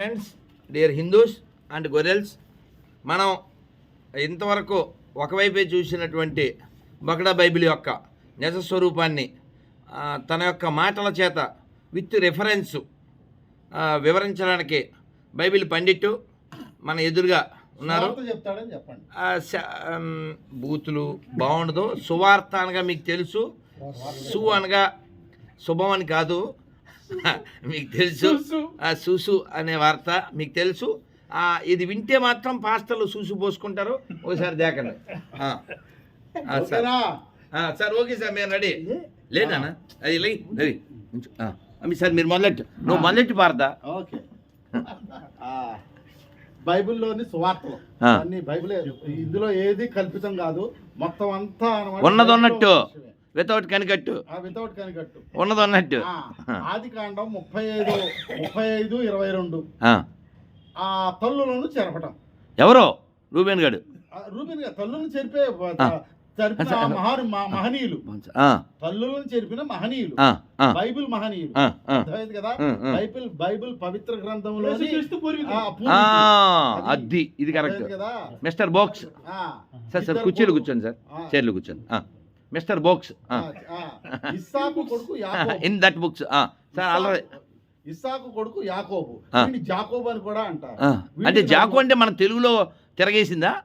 Friends dear Hindus and గొరెల్స్ మనం ఇంతవరకు ఒకవైపే చూసినటువంటి బకడా బైబిల్ యొక్క నిజ స్వరూపాన్ని ఆ, తన యొక్క మాటల చేత విత్ రెఫరెన్స్ వివరించడానికి బైబిల్ పండిట్టు మన ఎదురుగా ఉన్నారు. బూతులు బాగుండదు సువార్త అనగా మీకు తెలుసు. సు అనగా శుభం అని కాదు. మీకు తెలుసు. ఆ సూసు అనే వార్త మీకు తెలుసు. ఆ, ఇది వింటే మాత్రం పాస్టర్లు సూసు పోసుకుంటారు. ఒకసారి దేకండి. సార్. ఓకేనా? ఆ, సార్ ఓకే సార్ మేము రెడీ. లేదా అది లే రెడీ. ఉంచు. ఆ. అమ్మి సార్ మీరు మొదలెట్టు. నువ్వు మొదలెట్టు పారదా ఓకే. ఆ, బైబిల్లోని సువార్తలు. అన్ని బైబిల్. ఇందులో ఏది కల్పితం కాదు. మొత్తం అంతా అన్నమాట ఉన్నది ఉన్నట్టు. వితౌట్ కనికట్టు. ఆ వితౌట్ కనికట్టు. ఉన్నది ఉన్నట్టు ఆది కాండం ముప్పై ఐదు ముప్పై ఐదు ఇరవై రెండు ఆ. తల్లులను చెరపటం. ఎవరో? రూబేన్ గడు. రూబిన్ గారు తల్లులను చెరిపే చెరిపిన మహనీయులు. ఆ, తల్లులను చెరిపిన మహనీయులు. బైబిల్ మహనీయులు. అర్థమైంది కదా. బైబిల్ బైబిల్ పవిత్ర గ్రంథంలోని ఆ, ఆ, పూర్వీకులు. అది ఇది కరెక్ట్. కదా? Mister box. ఆ, సార్ సార్ కుర్చీలు కూర్చోండి సార్. చైర్లు కూర్చోండి. ఆ. Mister box. In that books sir already ఇస్సాకు- కొడుకు యాకోబు. జాకోబు అని కూడా అంటారు. అంటే జాకు అంటే మన తెలుగులో తిరగేసిందా?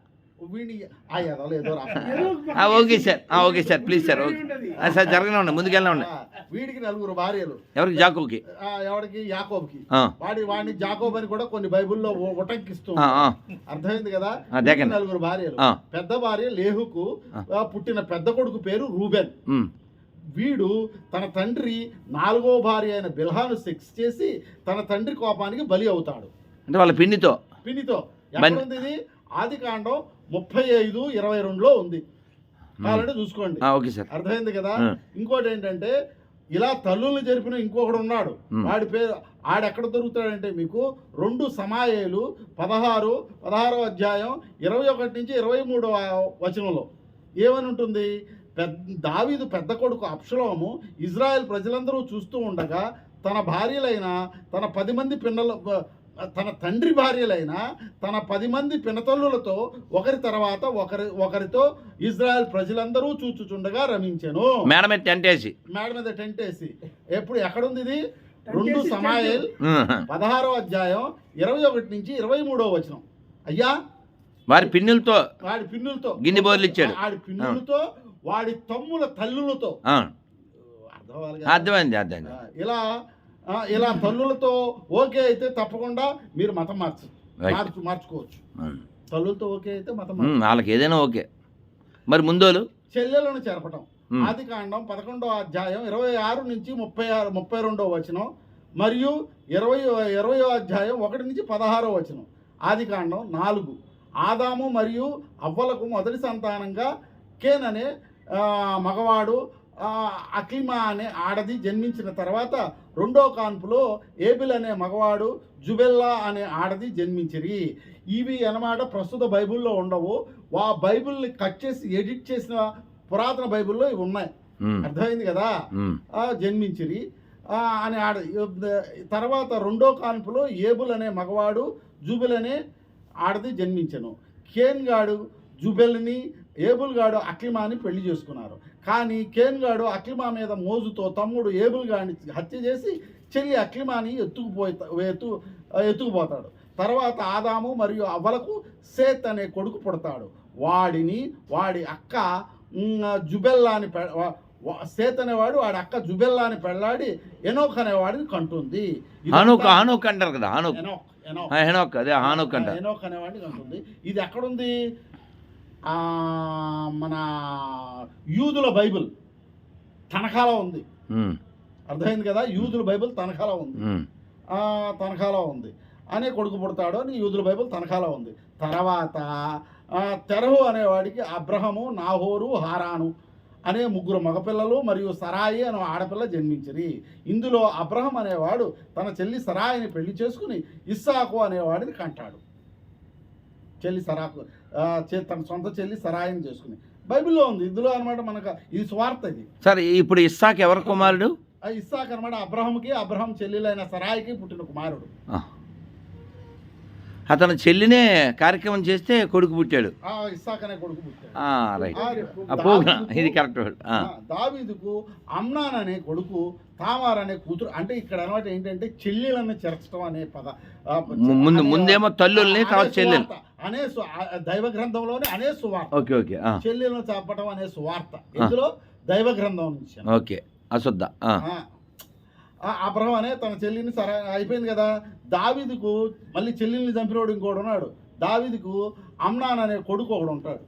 Okay sir. Okay sir. Please sir okay. Sir జరగనే ఉండండి ముందుకెళ్ళనే ఉండండి. ఆ, వీడికి నలుగురు భార్యలు. ఎవరికి? జాకుకి ఆ, ఎవడికి? యాకోబుకి. వాడి వాడిని జాకోబు అని కూడా కొన్ని బైబిల్లో ఉటంకిస్తూ అర్థమైంది కదా? నలుగురు భార్యలు. పెద్ద భార్య లేహుకు పుట్టిన పెద్ద కొడుకు పేరు రూబెన్. వీడు తన తండ్రి నాలుగో భార్య అయిన బిల్హాను సెక్స్ చేసి తన తండ్రి కోపానికి బలి అవుతాడు. అంటే వాళ్ళ పిన్నితో. బన్- ఎక్కడ ఉంది ఇది? ఆది కాండం ముప్పై ఐదు ఇరవై రెండులో ఉంది. కావాలంటే చూసుకోండి. ఆ, ఓకే సార్. అర్థమైంది కదా. ఇంకోటి ఏంటంటే ఇలా తల్లుల్ని జరిపిన ఇంకొకడు ఉన్నాడు. వాడి పేరు ఆడెక్కడ దొరుకుతాడంటే మీకు రెండు సమాయేలు పదహారు పదహారో అధ్యాయం ఇరవై ఒకటి నుంచి ఇరవై మూడో వచనంలో. ఏమని ఉంటుంది? పెద్ద దావీదు పెద్ద కొడుకు అప్షలోము ఇజ్రాయెల్ ప్రజలందరూ చూస్తూ ఉండగా తన భార్యలైన తన పది మంది పిన్నల తన తండ్రి భార్యలైన తన పది మంది పినతల్లులతో ఒకరి తర్వాత ఒకరి ఒకరితో ఇజ్రాయెల్ ప్రజలందరూ చూచుచుండగా రమించెను. మేడం మీద టెంట్ వేసి. మేడ మీద టెంట్ వేసి. ఎప్పుడు ఎక్కడుంది ఇది? రెండు సమాయల్ పదహారో అధ్యాయం ఇరవై ఒకటి నుంచి ఇరవై మూడో వచనం. అయ్యా? వారి పిన్నులతో వాడి పిన్నులతో. గిన్నె బోర్లు ఇచ్చాడు. వాడి పిన్నులతో వాడి తమ్ముల తల్లులతో? అర్థమైంది అర్థమైంది. ఇలా ఇలా తల్లులతో ఓకే అయితే తప్పకుండా మీరు మతం మార్చు. మార్చు మార్చుకోవచ్చు. ఉమ్, తల్లులతో ఓకే అయితే మతం మార్చు. వాళ్ళకి ఏదైనా ఓకే. మరి ముందోలు? చెల్లెలను చెరపటం. ఆది కాండం పదకొండో అధ్యాయం ఇరవై ఆరు నుంచి ముప్పై ఆరు ముప్పై రెండో వచనం మరియు ఇరవై ఇరవయో అధ్యాయం ఒకటి నుంచి పదహారో వచనం. ఆది కాండం నాలుగు. ఆదాము మరియు అవ్వలకు మొదటి సంతానంగా కేన్ అనే మగవాడు అక్లిమా అనే ఆడది జన్మించిన తర్వాత రెండో కాన్పులో ఏబిల్ అనే మగవాడు జుబెల్లా అనే ఆడది జన్మించిరి. ఇవి అన్నమాట ప్రస్తుత బైబిల్లో ఉండవు. ఆ బైబిల్ని కట్ చేసి ఎడిట్ చేసిన పురాతన బైబిల్లో ఇవి ఉన్నాయి. అర్థమైంది కదా? జన్మించిరి. ఆ, అని ఆడ తర్వాత రెండో కాన్పులో ఏబుల్ అనే మగవాడు జూబెల్ అనే ఆడది జన్మించను. కేన్ గాడు జుబెల్ని ఏబుల్ గాడు అక్లిమాని పెళ్ళి చేసుకున్నారు. కానీ కేన్ గాడు అక్లిమా మీద మోజుతో తమ్ముడు ఏబుల్ గాడిని హత్య చేసి చెల్లి అక్లిమాని ఎత్తుకుపోయి ఎత్తు ఎత్తుకుపోతాడు. తర్వాత ఆదాము మరియు అవ్వలకు సేత్ అనే కొడుకు పుడతాడు. వాడిని వాడి అక్క జుబెల్లాని సేత్ అనేవాడు వాడి అక్క జుబెల్లాని పెళ్ళాడి ఎనోక్ అనేవాడిని కంటుంది. హానుక్ హానుక్ అంటారు కదా హానుక్. ఎనోక్ ఎనోక్ అదే హానుక్ అంటారు. ఎనోక్ అనేవాడిని కంటుంది. ఇది ఎక్కడుంది? మన యూదుల బైబిల్ తనఖాలో ఉంది. అర్థమైంది కదా? యూదుల బైబిల్ తనఖాలో ఉంది. తనఖాలో ఉంది. అనే కొడుకు పుడతాడు అని యూదుల బైబిల్ తనఖాలో ఉంది. తర్వాత తెరహు అనేవాడికి అబ్రహము నాహోరు హారాను అనే ముగ్గురు మగపిల్లలు మరియు సరాయి అనే ఆడపిల్ల జన్మించిరి. ఇందులో అబ్రహం అనేవాడు తన చెల్లి సరాయిని పెళ్ళి చేసుకుని ఇస్సాకు అనేవాడిని కంటాడు. చెల్లి సరాకు తన సొంత చెల్లి సరాయిని చేసుకుని. బైబిల్లో ఉంది. ఇందులో అనమాట మనకు ఇది స్వార్థ ఇది. సరే ఇప్పుడు ఇస్సాక్ ఎవరి కుమారుడు? ఆ ఇస్సాక్ అనమాట అబ్రహంకి అబ్రహం చెల్లెలైన సరాయికి పుట్టిన కుమారుడు. అతను చెల్లినే కార్యక్రమం చేస్తే కొడుకు పుట్టాడు. ఆ ఇస్సాక్ అనే కొడుకు పుట్టాడు. ఇది కరెక్ట్ దావీదుకు అమ్నాన్ అనే కొడుకు తామార్ అనే కూతురు అంటే ఇక్కడ అనమాట ఏంటంటే చెల్లెలను చేర్చడం అనే పద ముందు ముందేమో తల్లుల్ని తర్వాత చెల్లెలు. అనే దైవ గ్రంథంలోనే అనే సువార్త. ఓకే ఓకే చెల్లెలను చంపడం అనే సువార్త. ఇందులో దైవ గ్రంథం నుంచి ఓకే అశుద్ధ అబ్రహం అనే తన చెల్లిని సరే అయిపోయింది కదా. దావీదుకు మళ్ళీ చెల్లిని చంపినోడు ఇంకోడు ఉన్నాడు. దావీదుకు అమ్నాన్ అనే కొడుకు ఒకడు ఉంటాడు.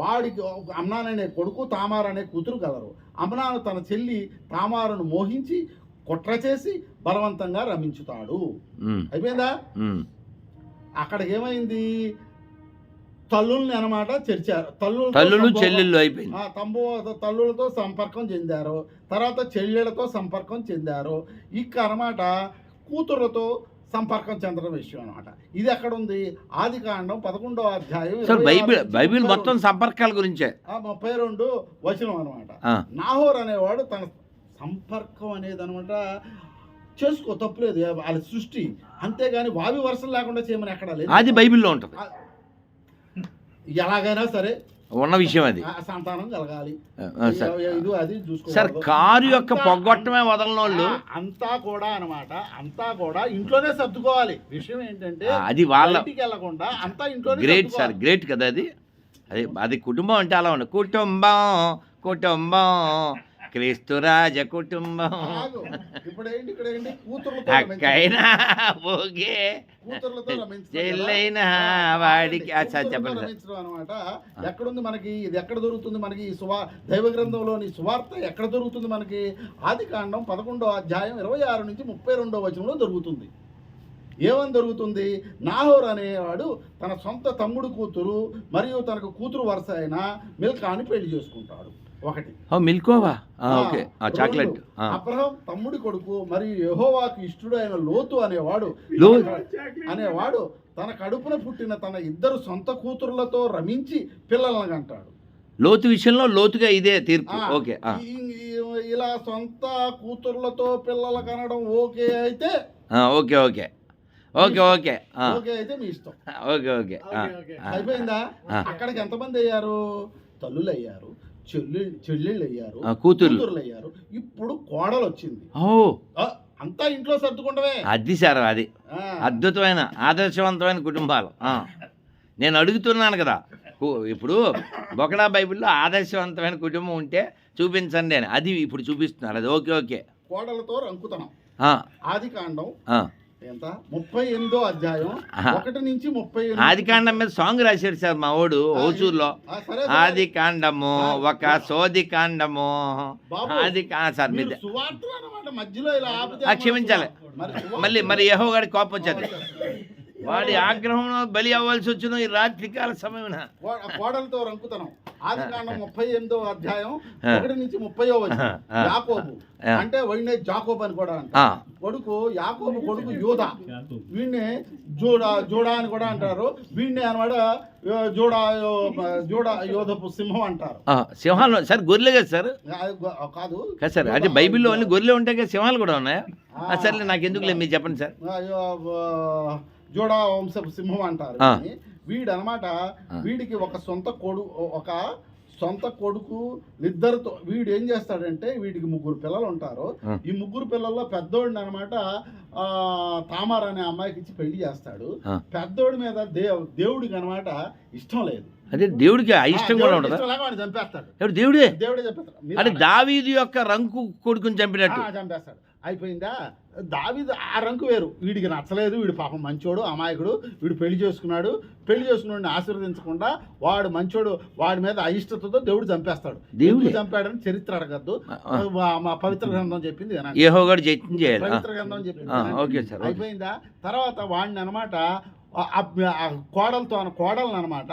వాడికి అమ్నాన్ అనే కొడుకు తామార్ అనే కూతురు కలరు. అమ్నాను తన చెల్లి తామారును మోహించి కుట్ర చేసి బలవంతంగా రమించుతాడు. అయిపోయిందా. అక్కడ ఏమైంది? తల్లుల్ని అనమాట చర్చారు. తల్లు తల్లులు చెల్లెళ్ళు అయిపోయింది. తంబు తల్లులతో సంపర్కం చెందారు. తర్వాత చెల్లెళ్ళతో సంపర్కం చెందారు. ఇక అనమాట కూతుర్లతో సంపర్కం చెందడం విషయం అనమాట ఇది ఎక్కడ ఉంది ఆది కాండం పదకొండో అధ్యాయం బైబిల్ బైబిల్ మొత్తం సంపర్కాల గురించే. ముప్పై రెండు వచనం అనమాట నాహోర్ అనేవాడు తన సంపర్కం అనేది అనమాట చేసుకో తప్పులేదు వాళ్ళ సృష్టి. అంతేగాని వావి వరుసలు లేకుండా చేయమని ఎక్కడ లేదు. అది బైబిల్లో ఉంటుంది. ఎలాగైనా సరే ఉన్న విషయం అది. సంతానం కలగాలి. సార్ అది కారు యొక్క పొగొట్టమే వదలనోళ్ళు. అంతా కూడా అన్నమాట అంతా కూడా ఇంట్లోనే సర్దుకోవాలి. విషయం ఏంటంటే అది వాళ్ళ వెళ్ళకుండా అంతా ఇంట్లోనే గ్రేట్ సార్. గ్రేట్ కదా అది. అది అది కుటుంబం అంటే అలా ఉండే కుటుంబం కుటుంబం. క్రీస్తు రాజ కుటుంబం. అక్కైనా కదా. చెల్లైనా వాడికి చెప్పండి అన్నమాట. ఎక్కడుంది మనకి? ఇది ఎక్కడ దొరుకుతుంది మనకి? ఈ సువా దైవ గ్రంథంలోని సువార్త ఎక్కడ దొరుకుతుంది మనకి? ఆది కాండం పదకొండో అధ్యాయం ఇరవై ఆరు నుంచి ముప్పై రెండో వచనంలో దొరుకుతుంది. ఏమని దొరుకుతుంది? నాహోర్ అనేవాడు తన సొంత తమ్ముడు కూతురు మరియు తనకు కూతురు వరుస అయిన మిల్కాని పెళ్ళి చేసుకుంటాడు. ఒకటి. మిల్కోవా? ఓకే. చాక్లెట్. అబ్రహం తమ్ముడి కొడుకు మరియు యెహోవాకు ఇష్టడు అయిన లోతు అనేవాడు. అనేవాడు తన కడుపున పుట్టిన తన ఇద్దరు సొంత కూతురులతో రమించి పిల్లలను కంటాడు. లోతు విషయంలో లోతుగా ఇదే తీర్పు. ఓకే ఇలా సొంత కూతుర్లతో పిల్లలు కనడం ఓకే అయితే okay okay. Okay okay okay అయితే మీ ఇష్టం. Okay okay. అయిపోయిందా. అక్కడికి ఎంతమంది అయ్యారు? తల్లులు అయ్యారు చెల్లెళ్ళు అయ్యారు కూతుర్లు కూతుర్లు. అయ్యారు ఇప్పుడు కోడలు వచ్చింది ఓ అంతా ఇంట్లో సర్దుకుంటమే. అది సార్ అది. అద్భుతమైన ఆదర్శవంతమైన కుటుంబాలు. నేను అడుగుతున్నాను కదా. ఇప్పుడు బొకడా బైబిల్లో ఆదర్శవంతమైన కుటుంబం ఉంటే చూపించండి అని. అది ఇప్పుడు చూపిస్తున్నారు. అది ఓకే ఓకే. కోడలతో రంకుతనం. ఆది కాండం. ఆది కాండం మీద సాంగ్ రాశాడు సార్ మా వాడు ఓసూరులో. ఆది కాండము ఒక సోది కాండము ఆది సార్ మీద. క్షమించాలి. మళ్ళీ మరి యహో గారి కోపం వచ్చేది. వాడి ఆగ్రహం బలి అవ్వాల్సి వచ్చిన ఈ రాత్రికాల కోడలతో రంకుతనం. ఆది కాండం ముప్పై ఎనిమిదో అధ్యాయం. ఒకటి నుంచి ముప్పయో వచ్చి. యాకోబు. అంటే వీడినే జాకోబ్ అని కూడా అంట ఆ, కొడుకు యాకోబు కొడుకు యోధ వీడినే జోడా జోడా అని కూడా అంటారు. వీడినే అనమాట జోడా జోడా యోధపు సింహం అంటారు. ఆ, సింహాలు సార్ గొర్రెలే కదా సార్? కాదు. కదా సార్ అంటే బైబిల్లో అన్ని గొర్రెలు ఉంటాయి కదా సింహాలు కూడా ఉన్నాయా? ఆ, సర్లే నాకు ఎందుకులే మీరు చెప్పండి సార్. జోడా వంశపు సింహం అంటారు ఆ. వీడిని. వీడు అనమాట ఆ. వీడికి ఒక సొంత కొడు ఒక సొంత కొడుకు ఇద్దరితో వీడు ఏం చేస్తాడంటే వీడికి ముగ్గురు పిల్లలు ఉంటారు. ఈ ముగ్గురు పిల్లల్లో పెద్దోడిని అనమాట తామార్ అనే అమ్మాయికి ఇచ్చి పెళ్ళి చేస్తాడు. పెద్దోడి మీద దేవ్ దేవుడికి అనమాట ఇష్టం లేదు అదే దేవుడికి ఇష్టం కూడా ఉండదా చంపేస్తాడు దేవుడే దేవుడే చెప్పేస్తాడు మీరు అంటే. దావీదు యొక్క రంకు కొడుకుని చంపినట్టు చంపేస్తాడు అయిపోయిందా? దావిది ఆ రంకు వేరు. వీడికి నచ్చలేదు వీడు పాపం మంచోడు అమాయకుడు వీడు పెళ్ళి చేసుకున్నాడు. పెళ్ళి చేసుకున్నాడిని ఆశీర్వదించకుండా వాడు మంచోడు వాడి మీద అయిష్టతతో దేవుడు చంపేస్తాడు. దేవుడే? చంపాడని చరిత్ర అడగద్దు. మా- పవిత్ర గ్రంథం చెప్పింది పవిత్ర గ్రంథం చెప్పింది. అయిపోయిందా? తర్వాత వాడిని అనమాట కోడలతో కోడలను అనమాట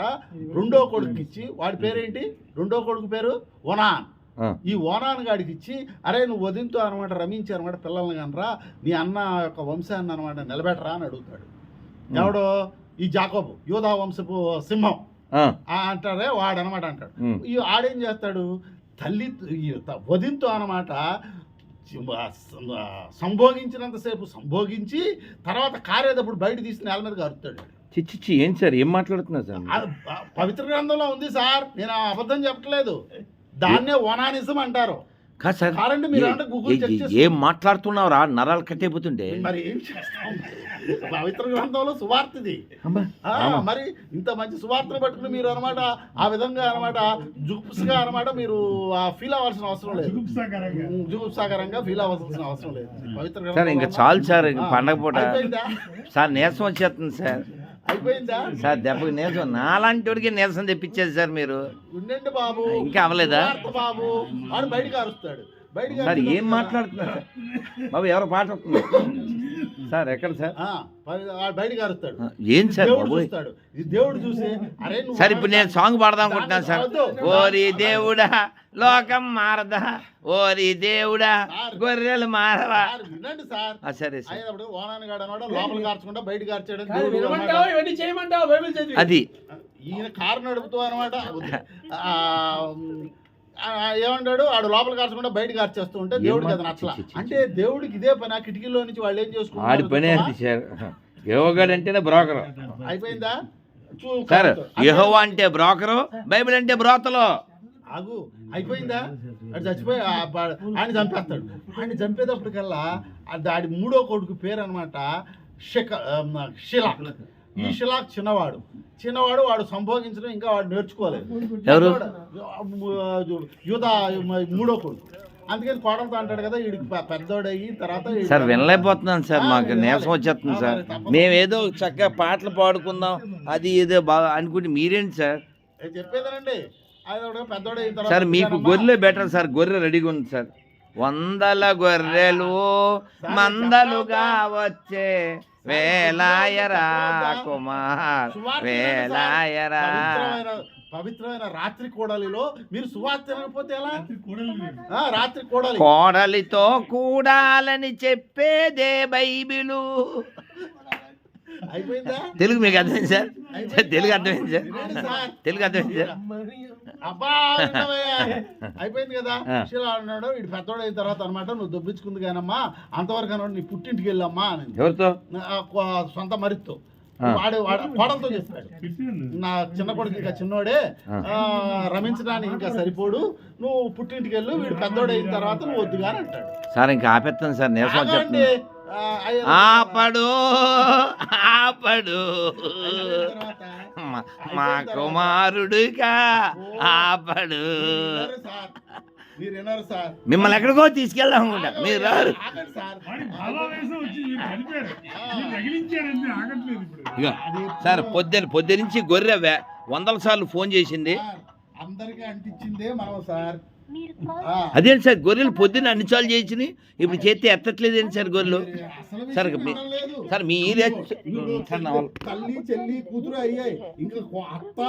రెండో కొడుకు ఇచ్చి వాడి పేరేంటి? రెండో కొడుకు పేరు? ఒనాన్. ఈ ఓనాన్ గాడికి ఇచ్చి అరే నువ్వు వదింతో అనమాట రమించి అనమాట పిల్లల్ని కనరా నీ అన్న యొక్క వంశాన్ని అనమాట నిలబెట్టరా అని అడుగుతాడు. ఎవడో? ఈ జాకోబు యోధా వంశపు సింహం. అంటారే వాడు అనమాట అంటాడు ఈ ఆడేం చేస్తాడు? తల్లి వదింతో అనమాట సంభోగించినంతసేపు సంభోగించి తర్వాత కారేటప్పుడు బయట తీసి నేల మీద అరుతాడు చిచ్చిచ్చి ఏం సార్? ఏం మాట్లాడుతున్నారు సార్? పవిత్ర గ్రంథంలో ఉంది సార్. నేను అబద్ధం చెప్పట్లేదు. దాన్నే ఓనానిజం అంటారు. కాదు సార్ కావాలంటే మీరు అంటే గూగుల్ ఏ- చెక్ మాట్లాడుతున్నావురా? నరాలు కట్టేపోతుంటే. మరి ఏం చేస్తాం? పవిత్ర గ్రంథంలో సువార్తది. అమ్మా, ఆ, ఆమా. మరి ఇంత మంచి సువార్తను పట్టుకుని మీరు అనమాట ఆ విధంగా అనమాట జుగుప్స్గా అనమాట మీరు ఫీల్ అవ్వాల్సిన అవసరం లేదు. జుగుప్సాకరంగా ఫీల్ అవ్వాల్సిన అవసరం లేదు. పవిత్ర సార్ ఇంకా గ్రంథంలో చాలు సార్ ఇంక ఆ, పండగ పూట అయిపోయిందా? సార్ నీరసం వచ్చేస్తుంది సార్. సార్ దెబ్బకి నీరసం. నాలాంటి వాడికి నీరసం తెప్పించేది సార్ మీరు. బాబు. ఇంకా అవ్వలేదా? బాబు. బయటకు అరుస్తాడు. సార్ ఏం మాట్లాడుతున్నారు? బాబు ఎవరో పాట వస్తున్నారు సార్ ఎక్కడ సార్? బయటకు అరుస్తాడు. ఏం సార్ దేవుడు చూసి అరే సార్ ఇప్పుడు నేను సాంగ్ పాడదాం అనుకుంటున్నాను సార్. ఓరి దేవుడా లోకం మారదా. ఓరి దేవుడా గొర్రెలు మారవా? సార్, వినండి సార్. ఆ, సరే ఓనాన్ని గాడు అన్నాడు లోపల కార్చకుండా బయట కార్చాడు కాదు, వినమంటావా? ఇవన్నీ చేయమంటావా? బైబిల్ చదివి. అది. ఈయన కారు నడుపుతూ అనమాట ఏమంటాడు? ఆడు లోపల కార్చకుండా బయట కార్చేస్తూ ఉంటే దేవుడికి అది నచ్చల. చి, చి, చి. అంటే దేవుడికి ఇదే పని ఆ కిటికీలో నుంచి వాళ్ళు ఏం ఆడి చేసుకుంటారు పని అది సార్? యోగాడు అంటేనే బ్రోకర్. అయిపోయిందా? సార్. యెహోవా అంటే బ్రోకరు బైబిల్ అంటే బ్రోతలు. ఆగు. అయిపోయిందా? అది చచ్చిపోయి ఆయన చంపేస్తాడు. ఆయన చంపేటప్పటికల్లా అది ఆడి మూడో కొడుకు పేరు అనమాట శిఖ ఆమ్, షిలాక్. ఈ షిలాక్ చిన్నవాడు. చిన్నవాడు వాడు సంభోగించడం ఇంకా వాడు నేర్చుకోలేదు. ఎవరు? యూదా మూడో కొడుకు అందుకని కోడలతో అంటాడు కదా వీడికి పెద్దోడయ్యి తర్వాత సార్ వినలేకపోతున్నాను సార్ మాకు. నీరసం వచ్చేస్తుంది సార్. మేమేదో చక్కగా పాటలు పాడుకుందాం అది ఏదో బాగా అనుకుంటే మీరేంటి సార్? ఏ చెప్పేదేనండి. సార్ మీకు. గొర్రె బెటర్ సార్ గొర్రె రెడీగా ఉంది సార్. వందల గొర్రెలు మందలుగా వచ్చే వేలాయరా కుమార్. వేలాయరా. పవిత్రమైన రాత్రి కోడలిలో మీరు సువార్త తినకపోతే ఎలా? ఆ, రాత్రి కోడలి. కోడలితో కూడాలని చెప్పేదే బైబిలు. అయిపోయిందా? తెలుగు మీకు అర్థమైంది సార్? సార్, తెలుగు అర్థమైంది సార్. తెలుగు అర్థమైంది సార్? అబ్బా. అయిపోయింది కదా. శిలా అన్నాడు వీడు పెద్దోడు అయిన తర్వాత అనమాట నువ్వు దొబ్బించుకుంది కానమ్మా అంతవరకు అన్నాడు నీ పుట్టింటికి వెళ్ళమ్మా అని ఎవరితో? సొంత మరితో. వాడు వాడు కోడలతో చెప్పాడు. నా చిన్న కొడుకు ఇంకా చిన్నోడే రమించడానికి ఇంకా సరిపోడు. నువ్వు పుట్టింటికి వెళ్ళు వీడు పెద్దోడు అయిన తర్వాత నువ్వు వద్దుగా అని అంటాడు. సార్ ఇంకా ఆపేస్తాను సార్ నీరసం. ఆపడు ఆపడు. మా- కుమారుడుగా ఆపడు. మీరు వినరు సార్. మీరు వినరు సార్. మిమ్మల్ని ఎక్కడికో తీసుకెళ్దాం అనుకుంటా. మీరు రారు. సార్. ఇగో సార్ పొద్దున పొద్దునుంచి గొర్రె వే- వందల సార్లు ఫోన్ చేసింది. అందరికీ అంటించిందే మనం సార్. అదేంటి సార్ గొర్రెలు పొద్దున్న అన్ని సార్లు చేసినాయి ఇప్పుడు చేస్తే ఎత్తట్లేదు ఏంటి సార్ గొర్రెలు? సార్ మీ-. సార్ మీరే ఇప్పుడు సార్ నా వల్ల- తల్లి చెల్లి కూతురు అయ్యాయి. ఇంకా కో- అత్త